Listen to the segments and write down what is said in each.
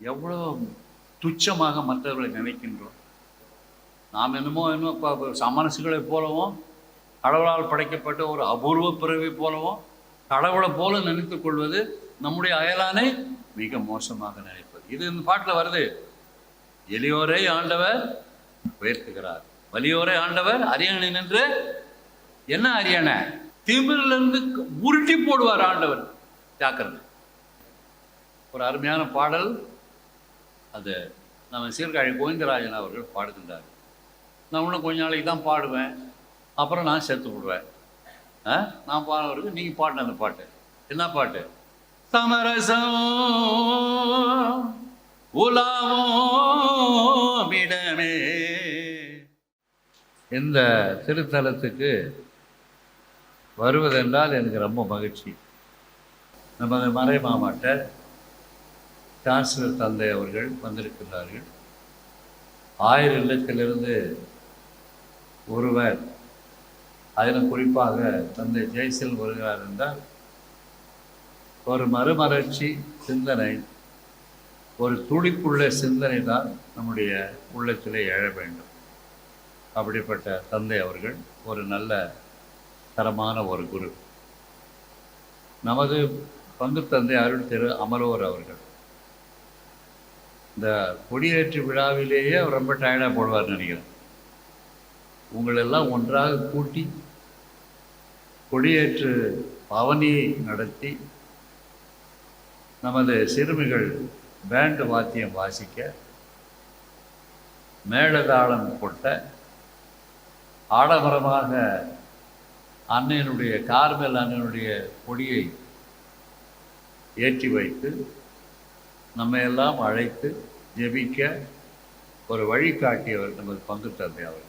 எவ்வளோ துச்சமாக மற்றவர்களை நினைக்கின்றோம். நாம் என்னமோ என்னமோ இப்போ சமரசுகளைப் போலவும் கடவுளால் படைக்கப்பட்ட ஒரு அபூர்வ பிறவி போலவும் கடவுளை போல நினைத்து கொள்வது நம்முடைய அயலானை மிக மோசமாக நினைப்பது. இது இந்த பாட்டில் வருது. எளியோரை ஆண்டவர் உயர்த்துகிறார். வலியோரை ஆண்டவர் அரியணை நின்று என்ன அரியணை? திமிரிலிருந்து உருட்டி போடுவார் ஆண்டவர். ஜாக்கிரதை. ஒரு அருமையான பாடல். அது நம்ம சீர்காழி கோவிந்தராஜன் அவர்கள் பாடுகின்றார். நான் இன்னும் கொஞ்ச நாளைக்கு தான் பாடுவேன். அப்புறம் நான் செத்து விடுவேன். ஆ? நான் பாடுறதுக்கு நீங்கள் பாடின அந்த பாட்டு. என்ன பாட்டு? சமரசம் உலாவும் இடமே இந்த திருத்தலத்துக்கு வருவதென்றால் எனக்கு ரொம்ப மகிழ்ச்சி. நமது மறை மாவட்ட சான்சலர் தந்தை அவர்கள் வந்திருக்கிறார்கள் ஆயிரம் இல்லத்திலிருந்து ஒருவர் அதிலும் குறிப்பாக தந்தை ஜெய்சல் வருகிறார் என்றால் ஒரு மறுமலர்ச்சி சிந்தனை ஒரு துடிப்புள்ள சிந்தனை தான் நம்முடைய உள்ளத்திலே எழ வேண்டும். அப்படிப்பட்ட தந்தை அவர்கள் ஒரு நல்ல தரமான ஒரு குரு. நமது பங்கு தந்தை அருள் திரு அமரோர் அவர்கள். இந்த கொடியேற்று விழாவிலேயே அவர் ரொம்ப டயர்டாக போடுவார்னு நினைக்கிறேன். உங்களெல்லாம் ஒன்றாக கூட்டி கொடியேற்று பவனியை நடத்தி நமது சிறுமிகள் பேண்டு வாத்தியம் வாசிக்க மேளதாளம் கொட்ட ஆடம்பரமாக அன்னையனுடைய கார்மேல் அண்ணனுடைய கொடியை ஏற்றி வைத்து நம்ம எல்லாம் அழைத்து ஜெபிக்க ஒரு வழிகாட்டியவர் நமது பங்கு தந்தை அவர்.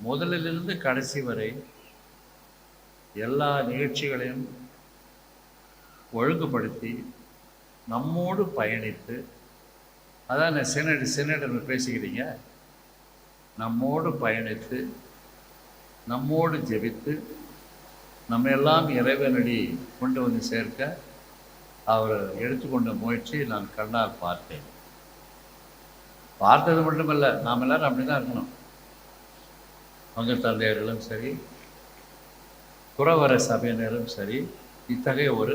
முதலிலிருந்து கடைசி வரை எல்லா நிகழ்ச்சிகளையும் ஒழுங்குபடுத்தி நம்மோடு பயணித்து அதான் சினடு சினடு பேசிக்கிறீங்க நம்மோடு பயணித்து நம்மோடு ஜெபித்து நம்ம எல்லாம் இறைவனடி கொண்டு வந்து சேர்க்க அவர் எடுத்துக்கொண்ட முயற்சியை நான் கண்ணால் பார்த்தேன். பார்த்தது மட்டுமல்ல நாம் எல்லாரும் அப்படி தான் இருக்கணும். பங்கு தந்தையர்களும் சரி குறவர சபையினரும் சரி இத்தகைய ஒரு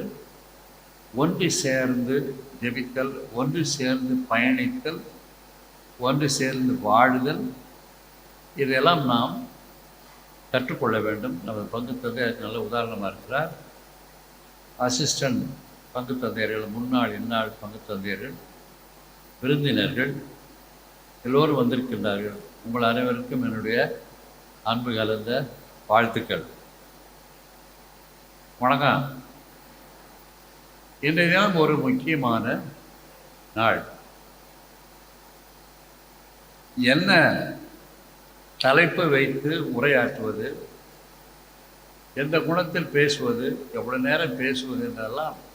ஒன்று சேர்ந்து ஜெபித்தல் ஒன்று சேர்ந்து பயணித்தல் ஒன்று சேர்ந்து வாழுதல் இதெல்லாம் நாம் கற்றுக்கொள்ள வேண்டும். நமது பங்கு தந்தையர் நல்ல உதாரணமாக இருக்கிறார். அசிஸ்டன்ட் பங்கு தந்தையர்கள் முன்னாள் இந்நாள் பங்கு தந்தையர்கள் விருந்தினர்கள் எல்லோரும் வந்திருக்கின்றார்கள். உங்கள் அனைவருக்கும் என்னுடைய அன்பு கலந்த வாழ்த்துக்கள். வணக்கம். இன்றைய தினம் ஒரு முக்கியமான நாள். என்ன தலைப்பை வைத்து உரையாற்றுவது எந்த குணத்தில் பேசுவது எவ்வளவு நேரம் பேசுவது என்றெல்லாம்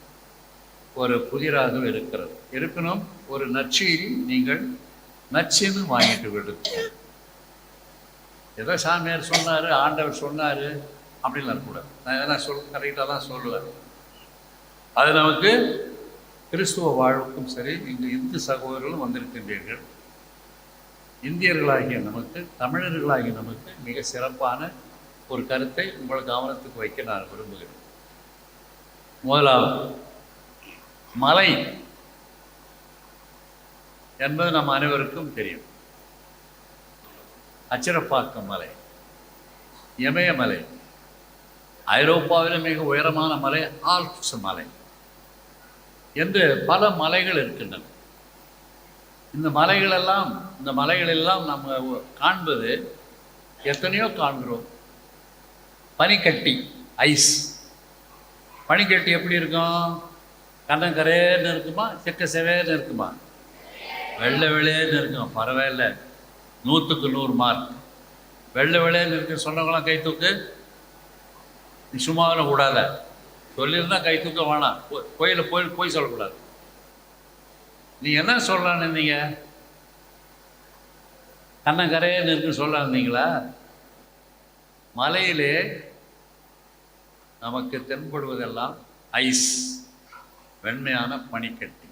ஒரு புதிராக இருக்கிறது. இருக்கணும் ஒரு நற்செய்தி நீங்கள் நச்சுன்னு வாங்கிட்டு விடுங்க. ஏதோ சாமியார் சொன்னார் ஆண்டவர் சொன்னார் அப்படின்லாம் கூட நான் எதனா சொல் கரெக்டாக தான் சொல்லுவேன். அது நமக்கு கிறிஸ்துவ வாழ்வுக்கும் சரி இங்கு இந்து சகோதரர்களும் வந்திருக்கின்றீர்கள். இந்தியர்களாகிய நமக்கு தமிழர்களாகிய நமக்கு மிக சிறப்பான ஒரு கருத்தை உங்கள் கவனத்துக்கு வைக்க நான் விரும்புகிறேன். முதலாவது மலை என்பது நம் அனைவருக்கும் தெரியும். அச்சிரப்பாக்கம் மலை இமயமலை ஐரோப்பாவில் மிக உயரமான மலை ஆல்ப்ஸ் மலை என்று பல மலைகள் இருக்கின்றன. இந்த மலைகளெல்லாம் இந்த மலைகளெல்லாம் நம்ம காண்பது எத்தனையோ காண்கிறோம். பனிக்கட்டி ஐஸ். பனிக்கட்டி எப்படி இருக்கும்? கண்ணங்கரேன்னு இருக்குமா செக்க செவேன்னு இருக்குமா? வெள்ளை வெளியேன்னு இருக்கும்? பரவாயில்ல. நூற்றுக்கு நூறு மார்க் வெள்ளை வெளியேன்னு இருக்கு சொன்னவங்களாம் கை தூக்கு. சும்மாவில் கூடாத சொல்லியிருந்தா கை தூக்க வேணாம். கோயிலில் போய் போய் சொல்லக்கூடாது. நீ என்ன சொல்லலான்னு இருந்தீங்க கண்ணங்கரையன்னு இருக்குன்னு சொல்ல இருந்தீங்களா மலையிலே நமக்கு தென்படுவதெல்லாம் ஐஸ். வெண்மையான பனிக்கட்டி.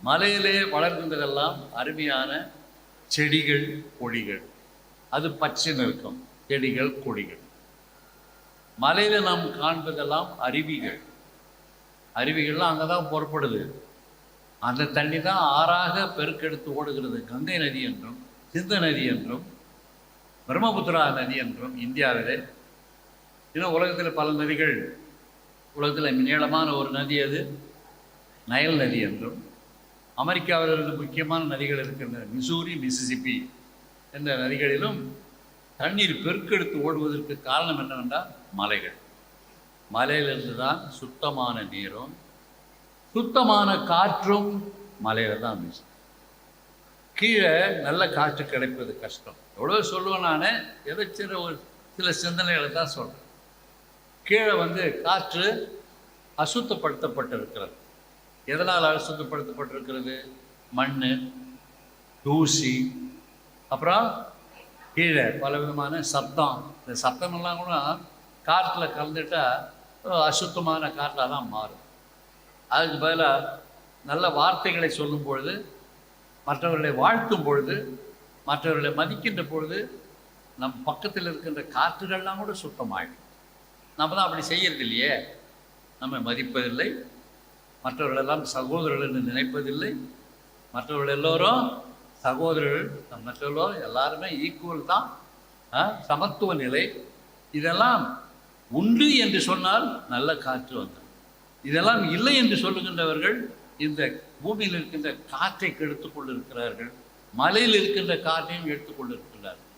மலையிலே வளர்கின்றதெல்லாம் அருமையான செடிகள் கொடிகள். அது பச்சை நிற்கும் செடிகள் கொடிகள். மலையில நாம் காண்பதெல்லாம் அருவிகள். அருவிகள்லாம் அங்கே தான் புறப்படுது. அந்த தண்ணி தான் ஆறாக பெருக்கெடுத்து ஓடுகிறது. கங்கை நதி என்றும் சிந்த நதி என்றும் பிரம்மபுத்திரா நதி என்றும் இந்தியாவிலே. இன்னும் உலகத்தில் பல நதிகள் உலகத்தில் நீளமான ஒரு நதி அது. நயல் நதி என்றும் அமெரிக்காவில் இருந்து முக்கியமான நதிகள் இருக்கின்றன. மிசூரி மிசிசிப்பி என்ற நதிகளிலும் தண்ணீர் பெருக்கெடுத்து ஓடுவதற்கு காரணம் என்னவென்றால் மலைகள். மலையிலிருந்து தான் சுத்தமான நீரும் சுத்தமான காற்றும் மலையில தான் வீசும். கீழே நல்ல காற்று கிடைப்பது கஷ்டம். எவ்வளோ சொல்லுவேன் நான் எதை சின்ன ஒரு சில சிந்தனைகளை தான் சொல்கிறேன் கீழே வந்து காற்று அசுத்தப்படுத்தப்பட்டிருக்கிறது. எதனால் அசுத்தப்படுத்தப்பட்டிருக்கிறது? மண் தூசி அப்புறம் கீழே பல விதமான சத்தம் இந்த சத்தமெல்லாம் கூட காற்றில் கலந்துட்டால் அசுத்தமான காற்றாக தான் மாறும். அதுக்கு பதிலாக நல்ல வார்த்தைகளை சொல்லும் பொழுது மற்றவர்களை வாழ்த்தும் பொழுது மற்றவர்களை மதிக்கின்ற பொழுது நம் பக்கத்தில் இருக்கின்ற காற்றுகள்லாம் கூட சுத்தமாகிடும் நம்ம தான் அப்படி செய்கிறது இல்லையே நம்ம மதிப்பதில்லை. மற்றவர்களெல்லாம் சகோதரர்கள் என்று நினைப்பதில்லை. மற்றவர்கள் எல்லோரும் சகோதரர்கள் மற்றவர்களோ எல்லாருமே ஈக்குவல் தான். சமத்துவ நிலை. இதெல்லாம் உண்டு என்று சொன்னால் நல்ல காற்று வந்துடும். இதெல்லாம் இல்லை என்று சொல்லுகின்றவர்கள் இந்த பூமியில் இருக்கின்ற காற்றை கெடுத்துக் கொண்டிருக்கிறார்கள். மலையில் இருக்கின்ற காற்றையும் எடுத்துக்கொண்டிருக்கிறார்கள்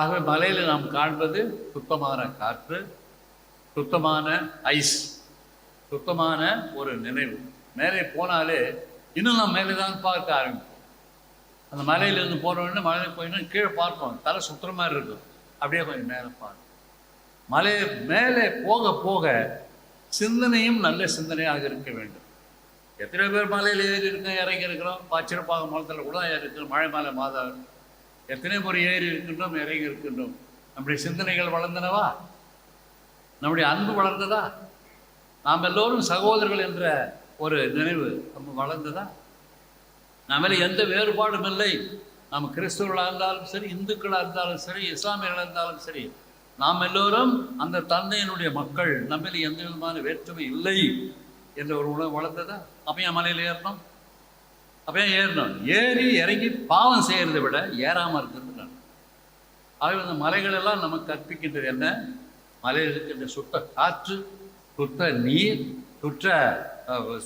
ஆகவே மலையில் நாம் காண்பது சுத்தமான காற்று. சுத்தமான ஐஸ் சுத்தமான ஒரு நினைவு. மேலே போனாலே இன்னும் நான் மேலே தான் பார்க்க ஆரம்பிப்போம். அந்த மலையிலேருந்து போனோடனே மலையில் போயினா கீழே பார்ப்போம். தலை சுத்தமாக மாதிரி இருக்கும். அப்படியே கொஞ்சம் மேலே பார்ப்போம். மலை மேலே போக போக சிந்தனையும் நல்ல சிந்தனையாக இருக்க வேண்டும். எத்தனை பேர் மலையில் ஏறி இருக்கோம் இறங்கி இருக்கிறோம். பாச்சிறப்பாக மலத்தில் கூட இருக்கிறோம் மழை மலை மாதா. எத்தனை பேர் ஏறி இருக்கின்றோம் இறங்கி இருக்கின்றோம். நம்முடைய சிந்தனைகள் வளர்ந்தனவா? நம்முடைய அன்பு வளர்ந்ததா? நாம் எல்லோரும் சகோதரர்கள் என்ற ஒரு நினைவு நம்ம வளர்ந்ததா? நம்மள எந்த வேறுபாடும் இல்லை. நாம் கிறிஸ்தவர்களாக இருந்தாலும் சரி இந்துக்களாக இருந்தாலும் சரி இஸ்லாமியர்களாக இருந்தாலும் சரி நாம் எல்லோரும் அந்த தந்தையினுடைய மக்கள். நம்மில் எந்த விதமான வேற்றுமை இல்லை என்ற ஒரு உணவு வளர்ந்ததா? அப்போ என் மலையில் ஏறணும்? அப்போ ஏன் ஏறணும்? ஏறி இறங்கி பாவம் செய்கிறத விட ஏறாமல் இருக்கிறது நான் ஆகவே இந்த மலைகள் எல்லாம் நமக்கு கற்பிக்கின்றது என்ன? மலையில் இருக்கின்ற சுத்த காற்று சுத்த நீர் சுற்ற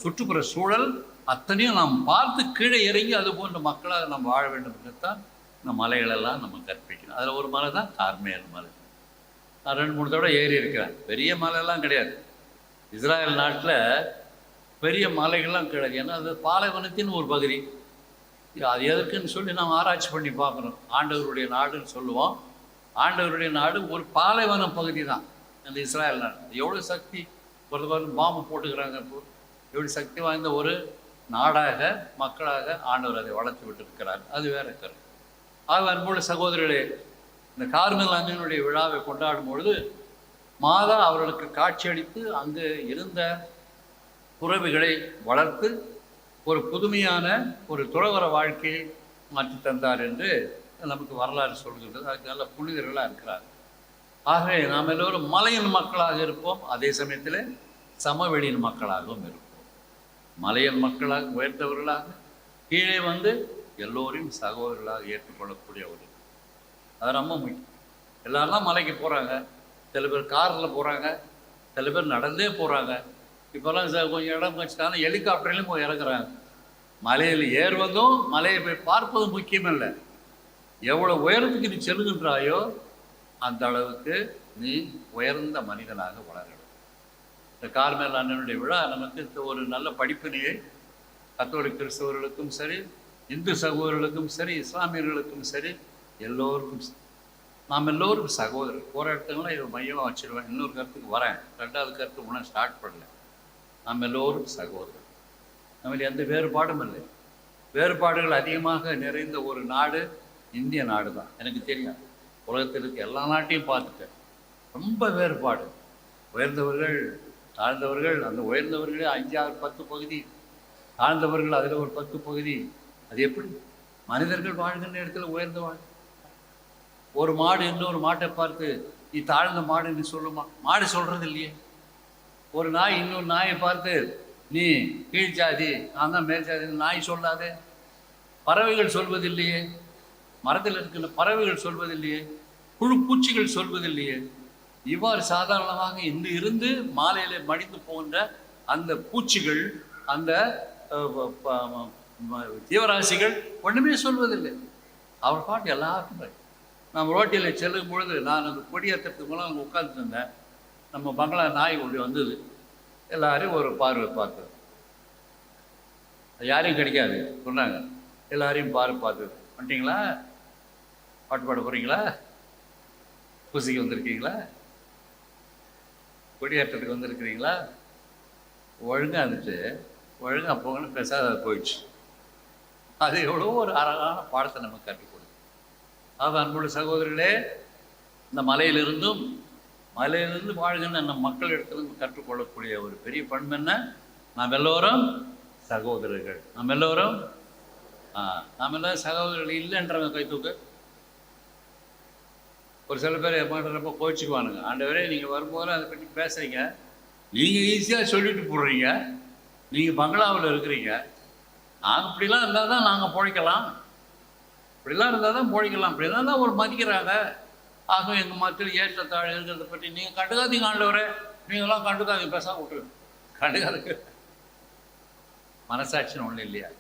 சுற்றுப்புற சூழல் அத்தனையும் நாம் பார்த்து கீழே இறங்கி அது போன்ற மக்களாக நாம் வாழ வேண்டும் என்றுத்தான் இந்த மலைகளெல்லாம் நம்ம கற்பிக்கணும். அதில் ஒரு மலை தான் கார்மேல் மலை. நான் ரெண்டு மூணு தடவை ஏறி இருக்கிறேன். பெரிய மலையெல்லாம் கிடையாது. இஸ்ராயல் நாட்டில் பெரிய மலைகள்லாம் கிடையாது. ஏன்னா அது பாலைவனத்தின் ஒரு பகுதி. அது எதற்குன்னு சொல்லி நாம் ஆராய்ச்சி பண்ணி பார்க்குறோம் ஆண்டவருடைய நாடுன்னு சொல்லுவோம். ஆண்டவருடைய நாடு ஒரு பாலைவனம் பகுதி தான் அந்த இஸ்ராயல் நாடு. எவ்வளோ சக்தி? ஒரு பாம்பு போட்டுக்கிறாங்க இப்போ. எவ்வளோ சக்தி வாய்ந்த ஒரு நாடாக மக்களாக ஆண்டவர் அதை வளர்த்து விட்டிருக்கிறார். அது வேற கரு ஆக அன்போட சகோதரிகளே இந்த கார்மல் அண்ணனுடைய விழாவை கொண்டாடும் பொழுது மாதா அவர்களுக்கு காட்சியளித்து அங்கு இருந்த துறவிகளை வளர்த்து ஒரு புதுமையான ஒரு துறவர வாழ்க்கையை மாற்றி தந்தார் என்று நமக்கு வரலாறு சொல்கின்றது. அதுக்கு நல்ல புனிதர்களாக இருக்கிறார் ஆகவே நாம் எல்லோரும் மலையின் மக்களாக இருப்போம். அதே சமயத்தில் சமவெளியின் மக்களாகவும் இருப்போம். மலையின் மக்களாக உயர்ந்தவர்களாக கீழே வந்து எல்லோரையும் சகோதரர்களாக ஏற்றுக்கொள்ளக்கூடிய ஒரு அது ரொம்ப முக்கியம். எல்லாரும் மலைக்கு போகிறாங்க சில பேர் காரில் போகிறாங்க சில பேர் நடந்தே போகிறாங்க இப்போல்லாம் ச- கொஞ்சம் இடம் வச்சுட்டாங்கன்னா ஹெலிகாப்டர்லேயும் போய் இறங்குறாங்க. மலையில் ஏறுவதும் மலையை போய் பார்ப்பதும் முக்கியம் இல்லை எவ்வளோ உயரத்துக்கு நீ செல்லுகின்றாயோ அந்த அளவுக்கு நீ உயர்ந்த மனிதனாக வளரணும். இந்த கார்மேல் அண்ணனுடைய விழா நமக்கு இந்த ஒரு நல்ல படிப்பினையை கத்தோலிக் கிறிஸ்தவர்களுக்கும் சரி இந்து சகோதரர்களுக்கும் சரி இஸ்லாமியர்களுக்கும் சரி எல்லோருக்கும் சரி. நாம் எல்லோரும் சகோதரர். போகிற இடத்துலாம் இதை மையமாக வச்சுருவேன். இன்னொரு கருத்துக்கு வரேன். ரெண்டாவது கருத்து உடனே ஸ்டார்ட் பண்ணல. நாம் எல்லோரும் சகோதரர். நம்மில் எந்த வேறுபாடும் இல்லை. வேறுபாடுகள் அதிகமாக நிறைந்த ஒரு நாடு இந்திய நாடு தான். எனக்கு தெரியும். உலகத்தில் இருக்க எல்லா நாட்டையும் பார்த்துட்டேன். ரொம்ப வேறுபாடு. உயர்ந்தவர்கள் தாழ்ந்தவர்கள் அந்த உயர்ந்தவர்களே அஞ்சு ஆறு பத்து பகுதி. தாழ்ந்தவர்கள் அதில் ஒரு பத்து பகுதி. அது எப்படி? மனிதர்கள் வாழ்கின்ற இடத்துல உயர்ந்த வாழ். ஒரு மாடு இன்னொரு மாட்டை பார்த்து நீ தாழ்ந்த மாடுன்னு சொல்லுமா? மாடு சொல்கிறது இல்லையே. ஒரு நாய் இன்னொரு நாயை பார்த்து நீ கீழ் ஜாதி நான் தான் மேல் ஜாதி நாய் சொல்லாதே. பறவைகள் சொல்வதில்லையே மரத்தில் இருக்கின்ற பறவைகள் சொல்வதில்லையே புழு பூச்சிகள் சொல்வதில்லையே. இவ்வாறு சாதாரணமாக இன்று இருந்து மாலையில மடிந்து போன்ற அந்த பூச்சிகள் அந்த தீவராசிகள் ப- சொல்வதில்லை. அவர் பாட்டு எல்லாருக்கும் நான் நம்ம செல்லும் பொழுது நான் அந்த கொடியேற்றத்துக்கு மூலம் அங்கே உட்காந்துருந்தேன் நம்ம பங்களா நாய் ஒன்று வந்தது. எல்லாரையும் ஒரு பார்வை பார்த்தது. அது யாரையும் கிடைக்காது சொன்னாங்க. எல்லாரையும் பார்வை பார்த்தது. வந்துட்டிங்களா? பாட்டு பாட போகிறீங்களா பூசிக்கு வந்திருக்கீங்களா? கொடியேற்றத்துக்கு வந்திருக்கிறீங்களா? ஒழுங்கா இருந்துச்சு ஒழுங்கா போகணும் பேசாத போயிடுச்சு. அது எவ்வளோ ஒரு அழகான பாடத்தை நமக்கு கற்றுக் கொடுக்கும் அது அன்புள்ள சகோதரர்களே இந்த மலையிலிருந்தும் மலையிலிருந்து வாழ்கின்ற நம்ம மக்கள் இடத்துல கற்றுக்கொள்ளக்கூடிய ஒரு பெரிய பண்பு என்ன? நாம் எல்லோரும் சகோதரர்கள். நாம் எல்லோரும் ஆ, நாம் எல்லோரும் சகோதரர்கள் இல்லைன்றவங்க கை ஒரு சில பேர் மாட்டுறப்ப கோச்சிக்குவானுங்க ஆண்டவரே நீங்கள் வரும்போது அதை பற்றி பேசுகிறீங்க நீங்கள் ஈஸியாக சொல்லிட்டு போடுறீங்க. நீங்கள் பங்களாவில் இருக்கிறீங்க. நாங்கள் இப்படிலாம் இருந்தால் தான் நாங்கள் பிழைக்கலாம். இப்படிலாம் இருந்தால் தான் பிழைக்கலாம். இப்படிலாம் தான் ஒரு மதிக்கிறாங்க. ஆக எங்கள் மக்கள் ஏற்றத்தாழ் இருக்கிறத பற்றி நீங்கள் கண்டுக்காதீங்க ஆண்டவரே. நீங்களாம் கண்டுக்காதீங்க. பேசாமல் விட்டுருங்க. கண்டுக்காதுங்க. மனசாட்சின்னு ஒன்றும் இல்லையா?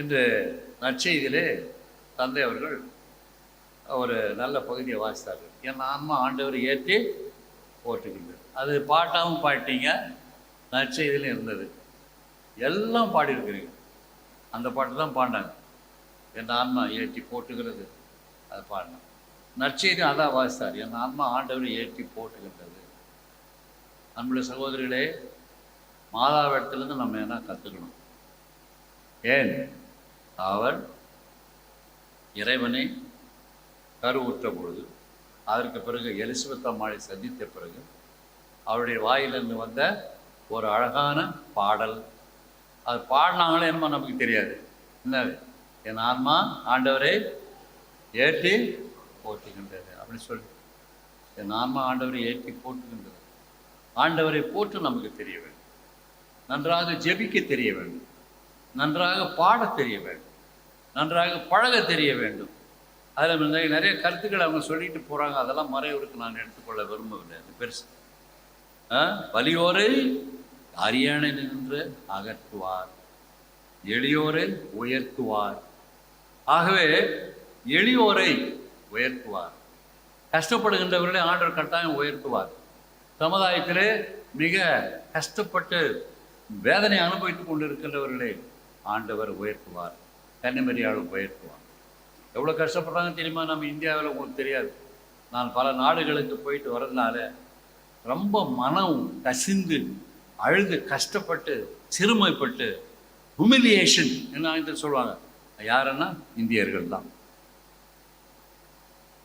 என்று நற்செய்தியிலே தந்தை அவர்கள் ஒரு நல்ல பகுதியை வாசித்தார்கள். என் ஆன்மா ஆண்டவர் ஏற்றி போற்றுகின்றது. அது பாட்டாகவும் பாடிட்டீங்க நற்செய்திலும் இருந்தது. எல்லாம் பாடியிருக்கிறீங்க. அந்த பாட்டு தான் பாடினாங்க. என் ஆன்மா ஏற்றி போட்டுகிறது அது பாடினாங்க நற்செய்தியும் அதான் வாசித்தார். என் ஆன்மா ஆண்டவரை ஏற்றி போட்டுகின்றது நம்முடைய சகோதரிகளே மாதாவிடத்துலேருந்து நம்ம என்ன கற்றுக்கணும் ஏன்? அவர் இறைவனை கருவுற்ற பொழுது அதற்கு பிறகு எலிசபெத் அம்மாளை சந்தித்த பிறகு அவருடைய வாயிலிருந்து வந்த ஒரு அழகான பாடல். அது பாடினாங்களே என்னமோ நமக்கு தெரியாது. என்னது என் ஆன்மா ஆண்டவரை ஏற்றி போற்றுகின்றது. அப்படின்னு சொல்லி. என் ஆன்மா ஆண்டவரை ஏற்றி போற்றுகின்றது. ஆண்டவரை போற்று நமக்கு தெரிய வேண்டும். நன்றாக ஜெபிக்க தெரிய வேண்டும். நன்றாக பாடத் தெரிய வேண்டும். நன்றாக பழக தெரிய வேண்டும். அதில் நிறைய நிறைய கருத்துக்கள் அவங்க சொல்லிட்டு போகிறாங்க அதெல்லாம் மறைவுக்கு நான் எடுத்துக்கொள்ள விரும்பவில்லை. அது பெருசு. ஆ? வலியோரை அரியணை நின்று அகற்றுவார். எளியோரை உயர்த்துவார். ஆகவே எளியோரை உயர்த்துவார். கஷ்டப்படுகின்றவர்களை ஆண்டவர் கட்டாயம் உயர்த்துவார். சமுதாயத்திலே மிக கஷ்டப்பட்டு வேதனை அனுபவித்துக் கொண்டிருக்கின்றவர்களை ஆண்டவர் உயர்த்துவார். கன்னிமரியாளும் உயர்த்துவார். எவ்வளோ கஷ்டப்படுறாங்க தெரியுமா? நம்ம இந்தியாவில் உங்களுக்கு தெரியாது. நான் பல நாடுகளுக்கு போயிட்டு வரதுனால ரொம்ப மனம் கசிந்து அழுது கஷ்டப்பட்டு சிறுமைப்பட்டு ஹுமிலியேஷன் என்ன சொல்லுவாங்க. யாருன்னா? இந்தியர்கள் தான்.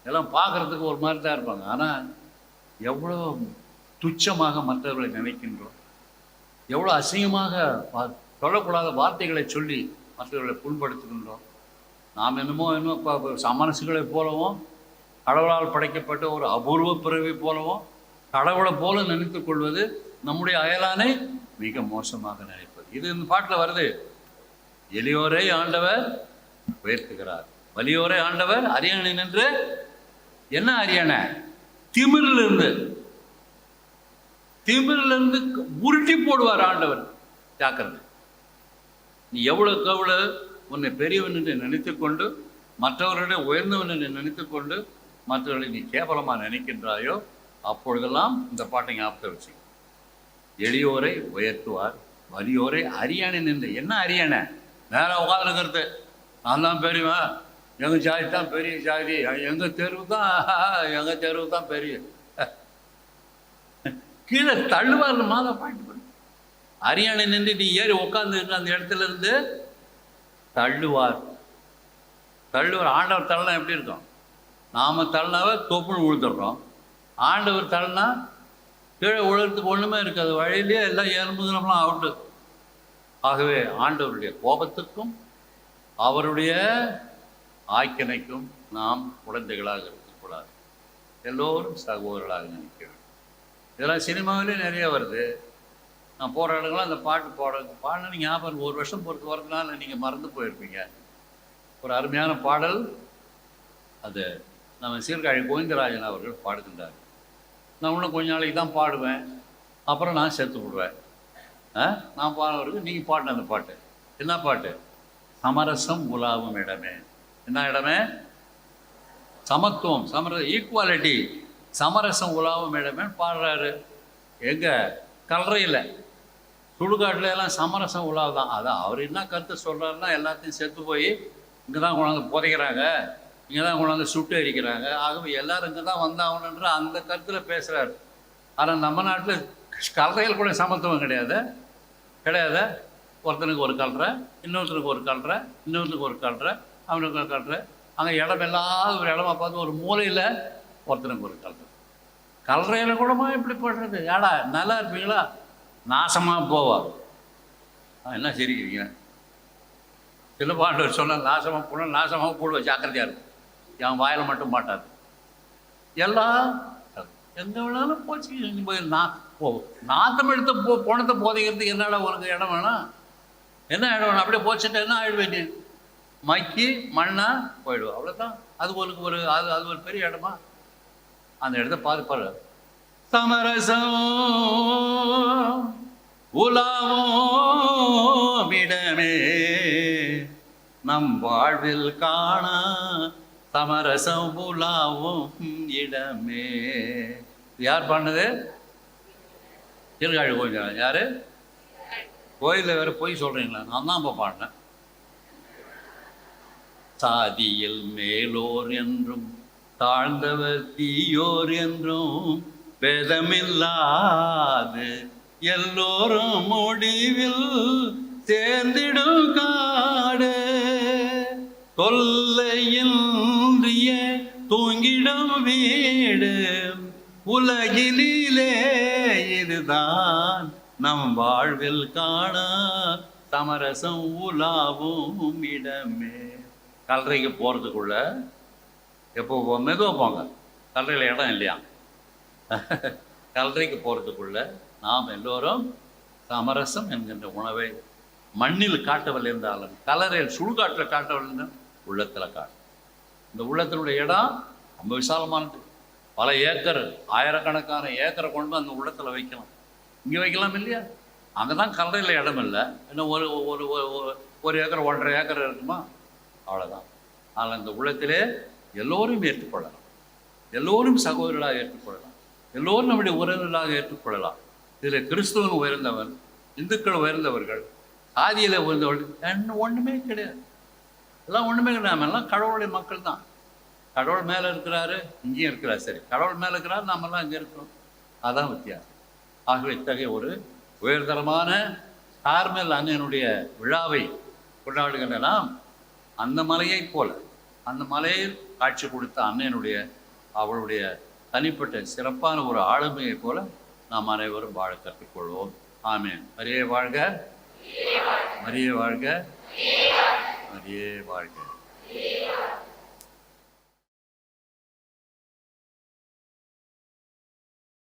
எல்லாம் பார்க்குறதுக்கு ஒரு மாதிரி தான் இருப்பாங்க. ஆனால் எவ்வளோ துச்சமாக மற்றவர்களை நினைக்கின்றோம். எவ்வளோ அசிங்கமாக வா- சொல்லக்கூடாத வார்த்தைகளை சொல்லி மற்றவர்களை புண்படுத்துகின்றோம். நாம் என்னமோ என்னமோ இப்போ போலவும் கடவுளால் படைக்கப்பட்ட ஒரு அபூர்வ பிறவி போலவும் கடவுளை போல நினைத்து கொள்வது நம்முடைய அயலானை மிக மோசமாக நினைப்பது. இது இந்த பாட்டில் வருது. எளியோரை ஆண்டவர் உயர்த்துகிறார். வலியோரை ஆண்டவர் அரியணை நின்று என்ன அரியணை? திமிரிலிருந்து இருந்து இருந்து உருட்டி போடுவார் ஆண்டவர். ஜாக்கிரதை. நீ எவ்வளவுக்கு எவ்வளவு உன்னை பெரியவன் என்று நினைத்துக்கொண்டு மற்றவர்களிடம் உயர்ந்தவன் என்று நினைத்துக்கொண்டு மற்றவர்களை நீ கேவலமாக நினைக்கின்றாயோ அப்பொழுதெல்லாம் இந்த பாட்டை ஞாபகத்தை வச்சு. எளியோரை உயர்த்துவார் வலியோரை அரியணை நின்று. என்ன அரியணை? நேராக உட்காந்துருக்கிறது நான் தான் பெரியவன். எங்க ஜாதி தான் பெரிய ஜாதி. எங்க தெருவு தான் எங்க தெருவு தான் பெரிய. கீழே தள்ளுவார் மாதம் பாயிண்ட் பண்ணு. அரியணை நின்று நீ ஏறி உட்காந்து அந்த இடத்துல இருந்து தள்ளுவார். தள்ளுவார். ஆண்டவர் தள்ளனா எப்படி இருக்கும்? நாம் தள்ளினாவே தொப்புள் உழுதுறோம் ஆண்டவர் தள்ளினா கீழே உழறதுக்கு ஒன்றுமே இருக்காது. வழியிலேயே எல்லாம் எலும்புகளெல்லாம் அவுட்டு ஆகவே ஆண்டவருடைய கோபத்துக்கும் அவருடைய ஆக்கினைக்கும் நாம் குழந்தைகளாக இருக்கக்கூடாது. எல்லோரும் சகோதரர்களாக நினைக்க வேண்டும். இதெல்லாம் சினிமாவிலே நிறைய வருது. நான் போகிற இடங்கள்லாம் அந்த பாட்டு பாட பாடின ஞாபகம் ஒரு வருஷம் பொறுத்து வரதுனால நீங்கள் மறந்து போயிருப்பீங்க. ஒரு அருமையான பாடல். அது நம்ம சீர்காழி கோவிந்தராஜன் அவர்கள் பாடுகின்றார். நான் இன்னும் கொஞ்ச நாளைக்கு தான் பாடுவேன். அப்புறம் நான் சேர்த்து விடுவேன். ஆ? நான் பாடுறதுக்கு நீங்கள் பாடின அந்த பாட்டு. என்ன பாட்டு? சமரசம் உலாவும் இடமே. என்ன இடமே? சமத்துவம் சமர ஈக்குவாலிட்டி சமரசம் உலாவும் இடமே பாடுறாரு. எங்கே? கல்லறையில். சுடுகாட்டில் எல்லாம் சமரசம் உலாவு தான். அதான் அவர் என்ன கருத்து சொல்கிறாருன்னா எல்லாத்தையும் செத்து போய் இங்கே தான் கொண்டாந்து புதைக்கிறாங்க. இங்கே தான் கொண்டாந்து சுட்டு எரிக்கிறாங்க. ஆகவே எல்லாரும் இங்கே தான் வந்தாகணுன்ற அந்த கருத்தில் பேசுகிறாரு ஆனால் நம்ம நாட்டில் கல்லறையில் கூட சமத்துவம் கிடையாது. கிடையாது? ஒருத்தனுக்கு ஒரு கல்றை இன்னொருத்தனுக்கு ஒரு கல்றை இன்னொருத்தனுக்கு ஒரு கல்றை அவனுக்கு ஒரு கல்றை. அங்கே இடம் இல்லாத ஒரு இடமா பார்த்து ஒரு மூலையில் ஒருத்தனுக்கு ஒரு கல்றை. கல்றையில் கூடமா இப்படி பண்ணுறது ஏடா நல்லா இருப்பீங்களா? நாசமாக போவா. என்ன சிரிக்கிறீங்க? சில பாண்டவர் சொன்னால் நாசமாக போனால் நாசமாக போடுவோம் ஜாக்கிரதையாக இருக்கும். என் வாயில் மட்டும் மாட்டாது. எல்லாம் எங்கே வேணாலும் போச்சு. போய் நான் போ நாத்தம் எடுத்து போ பணத்தை போதைக்கிறதுக்கு என்னடா உனக்கு இடம் வேணாம்? என்ன இடம் வேணும்? அப்படியே போச்சுட்டேன்னா என்ன ஆயிடுவேன் மக்கி மண்ணா போயிடுவோம் அவ்வளோதான் அது உனக்கு ஒரு அது அது ஒரு பெரிய இடமா? அந்த இடத்த பாதுப்பாரு பாரு. சமரசம். உலாவும் இடமே நம் வாழ்வில் காண சமரசம் உலாவும் இடமே. யார் பண்ணது திருக்காழி கோயில் யாரு? கோயிலில் வேற போய் சொல்றீங்களா நான் தான் இப்போ பாடினேன். சாதியில் மேலோர் என்றும் தாழ்ந்தவர் தீயோர் என்றும் பேதமில்லாது எல்லோரும் முடிவில் சேர்ந்திடும் காடு. தொல்லையின்றிய தூங்கிடும் வீடு. உலகிலே இதுதான் நம் வாழ்வில் காண சமரசம் உலாவும் இடமே. கல்லறைக்கு போகிறதுக்குள்ள எப்போ போ- மெதுவா போங்க. கல்லறையில் இடம் இல்லையா? கல்லறைக்கு போகிறதுக்குள்ள நாம் எல்லோரும் சமரசம் என்கின்ற உணவை மண்ணில் காட்டவில்லை இருந்தாலும் கலரையில் சுடுகாட்டில் காட்டவில்லை உள்ளத்தில் காட்டும். இந்த உள்ளத்தினுடைய இடம் ரொம்ப விசாலமானது. பல ஏக்கர் ஆயிரக்கணக்கான ஏக்கரை கொண்டு அந்த உள்ளத்தில் வைக்கலாம். இங்கே வைக்கலாம் இல்லையா? அங்கே தான் கலரையில் இடம் இல்லை. இன்னும் ஒரு ஒரு ஒரு- ஒரு- ஒரு ஏக்கர் ஒன்றரை ஏக்கர் இருக்குமா? அவ்வளோதான் ஆனால் அந்த உள்ளத்திலே எல்லோரும் ஏற்றுக்கொள்ளலாம். எல்லோரும் சகோதரர்களாக ஏற்றுக்கொள்ளலாம். எல்லோரும் நம்முடைய உறவினர்களாக ஏற்றுக்கொள்ளலாம். இதில் கிறிஸ்துவன் உயர்ந்தவன் இந்துக்கள் உயர்ந்தவர்கள் ஆதியில் உயர்ந்தவர்கள் என்ன ஒன்றுமே கிடையாது. எல்லாம் ஒன்றுமே கிடையாது. எல்லாம் கடவுளுடைய மக்கள் தான் கடவுள் மேலே இருக்கிறாரு இங்கேயும் இருக்கிறார். சரி கடவுள் மேலே இருக்கிறார் நாமெல்லாம் இங்கே இருக்கிறோம். அதான் வித்தியாசம். ஆகவே இத்தகைய ஒரு உயர்தரமான கார்மேல் அண்ணனுடைய விழாவை கொண்டாடுகின்ற நாம் அந்த மலையைப் போல அந்த மலையில் காட்சி கொடுத்த அண்ணனுடைய அவளுடைய தனிப்பட்ட சிறப்பான ஒரு ஆளுமையைப் போல நாம் அனைவரும் வாழ கற்றுக்கொள்வோம். ஆமேன். மரியே வாழ்க. மரியே வாழ்க. மரியே வாழ்க.